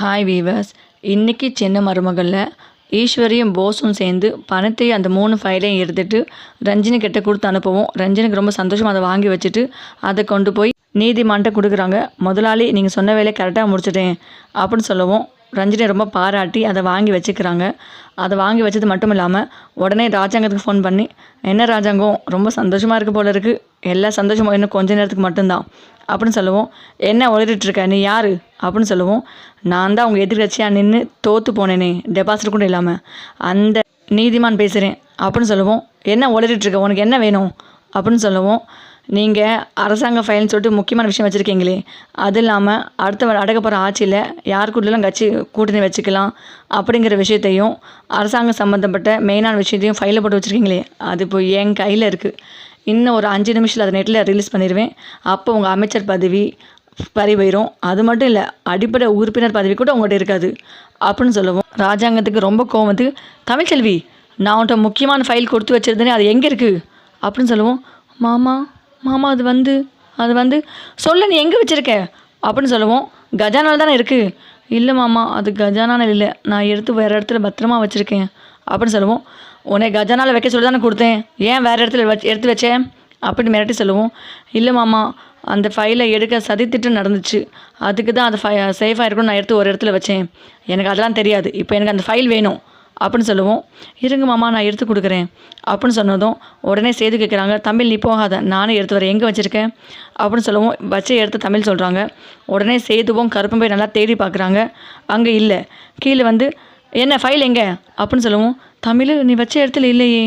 Hi viewers இன்றைக்கி சின்ன மருமகளில் ஈஸ்வரியும் போஸும் சேர்ந்து பணத்தையும் அந்த மூணு ஃபைலையும் எடுத்துட்டு ரஞ்சினி கிட்ட கொடுத்து அனுப்புவோம் ரஞ்சினிக்கு ரொம்ப சந்தோஷமாக அதை வாங்கி வச்சுட்டு அதை கொண்டு போய் நீதிமன்றம் கொடுக்குறாங்க. முதலாளி நீங்கள் சொன்ன வேலையை கரெக்டாக முடிச்சிட்டேன் அப்படின்னு சொல்லவும் ரஞ்சினி ரொம்ப பாராட்டி அதை வாங்கி வச்சுக்கிறாங்க. அதை வாங்கி வச்சது மட்டும் இல்லாமல் உடனே ராஜாங்கத்துக்கு ஃபோன் பண்ணி என்ன ராஜாங்கம்? ரொம்ப சந்தோஷமாக இருக்குது போல இருக்குது எல்லா சந்தோஷமும் இன்னும் கொஞ்ச நேரத்துக்கு மட்டும்தான். அப்படின்னு சொல்லுவோம். என்ன உளறிட்டு நீ யார்? அப்படின்னு சொல்லுவோம். நான் தான் உங்கள் எதிர்கட்சியாக நின்று தோற்று போனேனே. டெபாசிட் கூட இல்லாமல் அந்த நீதிமான் பேசுகிறேன் அப்படின்னு சொல்லுவோம். என்ன உளறிட்டு இருக்க உனக்கு என்ன வேணும்? அப்படின்னு சொல்லுவோம். நீங்கள் அரசாங்க ஃபைல்னு சொல்லிட்டு முக்கியமான விஷயம் வச்சுருக்கீங்களே. அது இல்லாமல் அடுத்த அடக்க போகிற ஆட்சியில் யார் கூட்டிலாம் கட்சி கூட்டணி வச்சுக்கலாம். அப்படிங்கிற விஷயத்தையும் அரசாங்கம் சம்மந்தப்பட்ட மெயினான விஷயத்தையும் ஃபைலில் போட்டு வச்சுருக்கீங்களே. அது இப்போ என் கையில் இருக்குது இன்னும் ஒரு அஞ்சு நிமிஷத்தில் அதை நெட்டில் ரிலீஸ் பண்ணிடுவேன் அப்போ உங்கள் அமைச்சர் பதவி பறி போயிடும் அது மட்டும் இல்லை அடிப்படை உறுப்பினர் பதவி கூட உங்கள்கிட்ட இருக்காது. அப்படின்னு சொல்லுவோம். ராஜாங்கத்துக்கு ரொம்ப கோவம் வந்து தமிழ்ச்செல்வி நான் உன்ட்ட முக்கியமான ஃபைல் கொடுத்து வச்சிருந்தேனே அது எங்கே இருக்குது அப்படின்னு சொல்லுவோம். மாமா மாமா அது வந்து அது வந்து சொல்ல நீ எங்கே வச்சுருக்க? அப்படின்னு சொல்லுவோம். கஜானாவில் தானே இருக்குது இல்லை மாமா அது கஜானாவில் இல்லை. நான் எடுத்து வேறு இடத்துல பத்திரமா வச்சுருக்கேன். அப்படின்னு சொல்லுவோம். உன்னை கஜானாவில் வைக்க சொல்லி தானே கொடுத்தேன். ஏன் வேறு இடத்துல வச்சு எடுத்து வச்சேன்? அப்படின்னு மிரட்டி சொல்லுவோம். இல்லை மாமா அந்த ஃபைலை எடுக்க சதித்திட்டம் நடந்துச்சு. அதுக்கு தான் அந்த ஃபை சேஃபாக இருக்கும்னு நான் எடுத்து ஒரு இடத்துல வச்சேன். எனக்கு அதெல்லாம் தெரியாது. இப்போ எனக்கு அந்த ஃபைல் வேணும். அப்படின்னு சொல்லுவோம். இருங்க மாமா நான் எடுத்து கொடுக்குறேன். அப்படின்னு சொன்னதும் உடனே செய்து கேட்குறாங்க தமிழ் நீ போகாத நானே எடுத்து வரேன். எங்கே வச்சுருக்கேன் அப்படின்னு சொல்லவும். வச்ச எடுத்து தமிழ் சொல்கிறாங்க உடனே சேதுவும் கருப்பும் போய் நல்லா தேடி பார்க்குறாங்க. அங்கே இல்லை. கீழே வந்து என்ன ஃபைல் எங்கே? அப்படின்னு சொல்லுவோம். தமிழ் நீ வச்ச இடத்துல இல்லையே.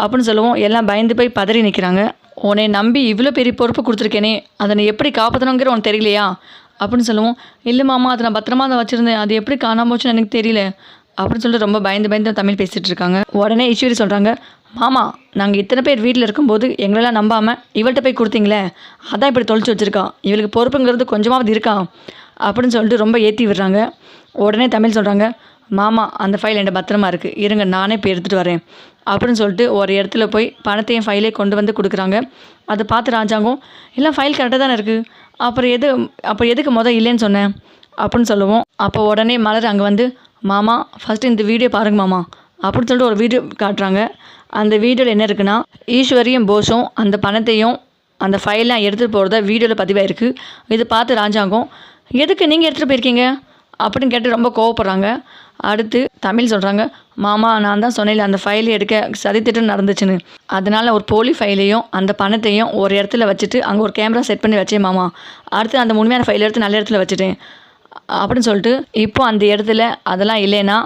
அப்படின்னு சொல்லுவோம். எல்லாம் பயந்து போய் பதறி நிற்கிறாங்க உன்னை நம்பி இவ்வளோ பெரிய பொறுப்பு கொடுத்துருக்கேனே அதை நீ எப்படி காப்பாற்றணுங்கிற உனக்கு தெரியலையா? அப்படின்னு சொல்லுவோம். இல்லை மாமா அதை நான் பத்திரமா அதை வச்சுருந்தேன். அது எப்படி காணாமல் போச்சுன்னு எனக்கு தெரியல. அப்படின்னு சொல்லிட்டு ரொம்ப பயந்து பயந்து தமிழ் பேசிகிட்டு இருக்காங்க. உடனே ஈஸ்வரி சொல்கிறாங்க மாமா நாங்கள் இத்தனை பேர் வீட்டில் இருக்கும்போது எங்களெல்லாம் நம்பாமல் இவள்கிட்ட போய் கொடுத்தீங்களே அதான் இப்படி தொலைச்சி வச்சுருக்கான் இவளுக்கு பொறுப்புங்கிறது கொஞ்சமாவது இருக்கா? அப்படின்னு சொல்லிட்டு ரொம்ப ஏற்றி விடுறாங்க. உடனே தமிழ் சொல்கிறாங்க மாமா அந்த ஃபைல் என்கிட்ட பத்திரமா இருக்குது இருங்க நானே போய் எடுத்துகிட்டு வரேன். அப்படின்னு சொல்லிட்டு ஒரு இடத்துல போய் பணத்தையும் ஃபைலே கொண்டு வந்து கொடுக்குறாங்க. அதை பார்த்து ராஜாங்கும் எல்லாம் ஃபைல் கரெக்டாக தானே இருக்குது அப்புறம் எது அப்போ எதுக்கு மொதல் இல்லைன்னு சொன்னேன்? அப்படின்னு சொல்லுவோம். அப்போ உடனே மலர் அங்கே வந்து மாமா ஃபஸ்ட்டு இந்த வீடியோ பாருங்கள் மாமா. அப்படின்னு சொல்லிட்டு ஒரு வீடியோ காட்டுறாங்க. அந்த வீடியோவில் என்ன இருக்குன்னா ஈஸ்வரியும் போஸும் அந்த பணத்தையும் அந்த ஃபைல்லாம் எடுத்துகிட்டு போகிறத வீடியோவில் பதிவாயிருக்கு. இது பார்த்து ராஜாங்கம் எதுக்கு நீங்கள் எடுத்துகிட்டு போயிருக்கீங்க? அப்படின்னு கேட்டு ரொம்ப கோவப்படுறாங்க. அடுத்து தமிழ் சொல்கிறாங்க மாமா நான் தான் சொன்னேன் அந்த ஃபைல் எடுக்க சதித்திட்டம் நடந்துச்சுன்னு. அதனால் ஒரு போலி ஃபைலையும் அந்த பணத்தையும் ஒரு இடத்துல வச்சுட்டு அங்கே ஒரு கேமரா செட் பண்ணி வச்சேன் மாமா. அடுத்து அந்த உண்மையான ஃபைல் எடுத்து நல்ல இடத்துல வச்சுட்டேன். அப்படின்னு சொல்லிட்டு இப்போ அந்த இடத்துல அதெல்லாம் இல்லைன்னா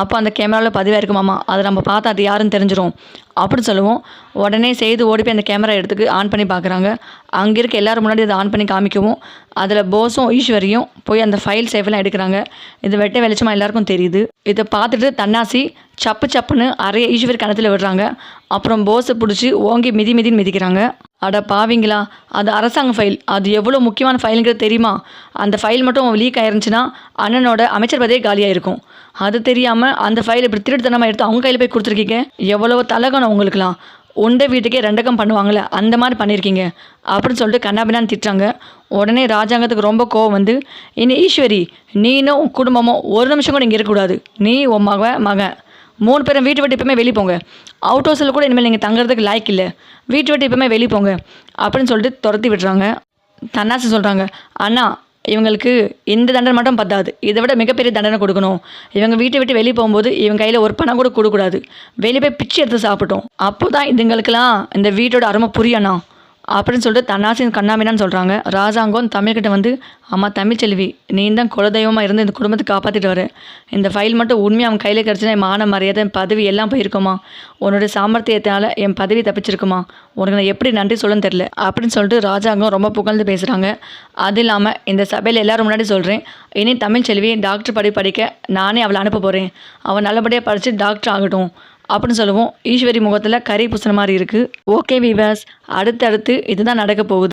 அப்போ அந்த கேமராவில் பதிவாக இருக்குமாமா அதை நம்ம பார்த்தா அது யாருன்னு தெரிஞ்சிடும் அப்படின்னு சொல்லுவோம். உடனே செய்து ஓடி போய் அந்த கேமரா எடுத்துக்கு ஆன் பண்ணி பார்க்குறாங்க அங்கே இருக்க எல்லோரும் முன்னாடி அதை ஆன் பண்ணி காமிக்கவும் அதில் போஸும் ஈஸ்வரியும் போய் அந்த ஃபைல் சேஃபெல்லாம் எடுக்கிறாங்க. இது வெட்ட வெளிச்சமாக எல்லாருக்கும் தெரியுது. இதை பார்த்துட்டு தன்னாசி சப்பு சப்புன்னு அறைய ஈஸ்வரி கணத்தில் விடுறாங்க. அப்புறம் போஸை பிடிச்சி ஓங்கி மிதி மிதின்னு மிதிக்கிறாங்க. அட பாவிங்களா அது அரசாங்க ஃபைல் அது எவ்வளோ முக்கியமான ஃபைலுங்கிறது தெரியுமா? அந்த ஃபைல் மட்டும் லீக் ஆயிருந்துச்சுன்னா அண்ணனோட அமைச்சர் பதவியே காலியாக இருக்கும் அது தெரியாமல் அந்த ஃபைல் இப்படி திருட்டுத்தனமாக எடுத்து அவங்க கையில் போய் கொடுத்துருக்கீங்க? எவ்வளோ தலகணும் உங்களுக்குலாம் உண்ட வீட்டுக்கே ரெண்டக்கம் பண்ணுவாங்கள்ல அந்த மாதிரி பண்ணியிருக்கீங்க அப்படின்னு சொல்லிட்டு கண்ணாபின்னான்னு திட்டுறாங்க. உடனே ராஜாங்கத்துக்கு ரொம்ப கோவம் வந்து இனி ஈஸ்வரி நீனும் உன் குடும்பமும் ஒரு நிமிஷம் கூட இங்கே இருக்கக்கூடாது. நீ உன் மக மகன் மூணு பேரும் வீட்டு விட்டு எப்பவுமே வெளியே போங்க. அவுட் ஹவுஸில் கூட இனிமேல் நீங்கள் தங்குறதுக்கு லாய்க்கு இல்லை. வீட்டு விட்டு எப்பவுமே வெளியே போங்க. அப்படின்னு சொல்லிட்டு துரத்தி விடுறாங்க தன்னாசி சொல்கிறாங்க அண்ணா இவங்களுக்கு இந்த தண்டனை மட்டும் பத்தாது. இதை விட மிகப்பெரிய தண்டனை கொடுக்கணும். இவங்க வீட்டை விட்டு வெளியே போகும்போது இவங்க கையில் ஒரு பணம் கூட கொடுக்கக்கூடாது. வெளியே போய் பிச்சை எடுத்து சாப்பிட்டோம். அப்போ தான் இதுங்களுக்கெல்லாம் இந்த வீட்டோட அருமை புரியணும். அப்படின்னு சொல்லிட்டு தன்னாசின் கண்ணாமினான்னு சொல்கிறாங்க ராஜாங்கம் தமிழ்கிட்ட வந்து அம்மா தமிழ்ச்செல்வி நீ தான் குலதெய்வமாக இருந்து இந்த குடும்பத்தை காப்பாற்றிட்டு வர. இந்த ஃபைல் மட்டும் உண்மையாக அவன் கையில் கிடச்சினா என் மான மரியாதை என் பதவி எல்லாம் போயிருக்குமா? உன்னோட சாமர்த்தியத்தினால என் பதவி தப்பிச்சிருக்குமா? உனக்கு நான் எப்படி நன்றி சொல்லன்னு தெரில அப்படின்னு சொல்லிட்டு ராஜாங்கம் ரொம்ப புகழ்ந்து பேசுகிறாங்க அது இல்லாமல் இந்த சபையில் எல்லோரும் முன்னாடி சொல்கிறேன் இனி தமிழ்ச்செல்வி டாக்டர் படி படிக்க நானே அவளை அனுப்ப போகிறேன் அவள் நல்லபடியாக படித்து டாக்டர் ஆகட்டும். அப்படின்னு சொல்லுவோம். ஈஸ்வரி முகத்தில் கறி பூசின மாதிரி இருக்குது ஓகே வீவர்ஸ் அடுத்தடுத்து இதுதான் நடக்க போகுது.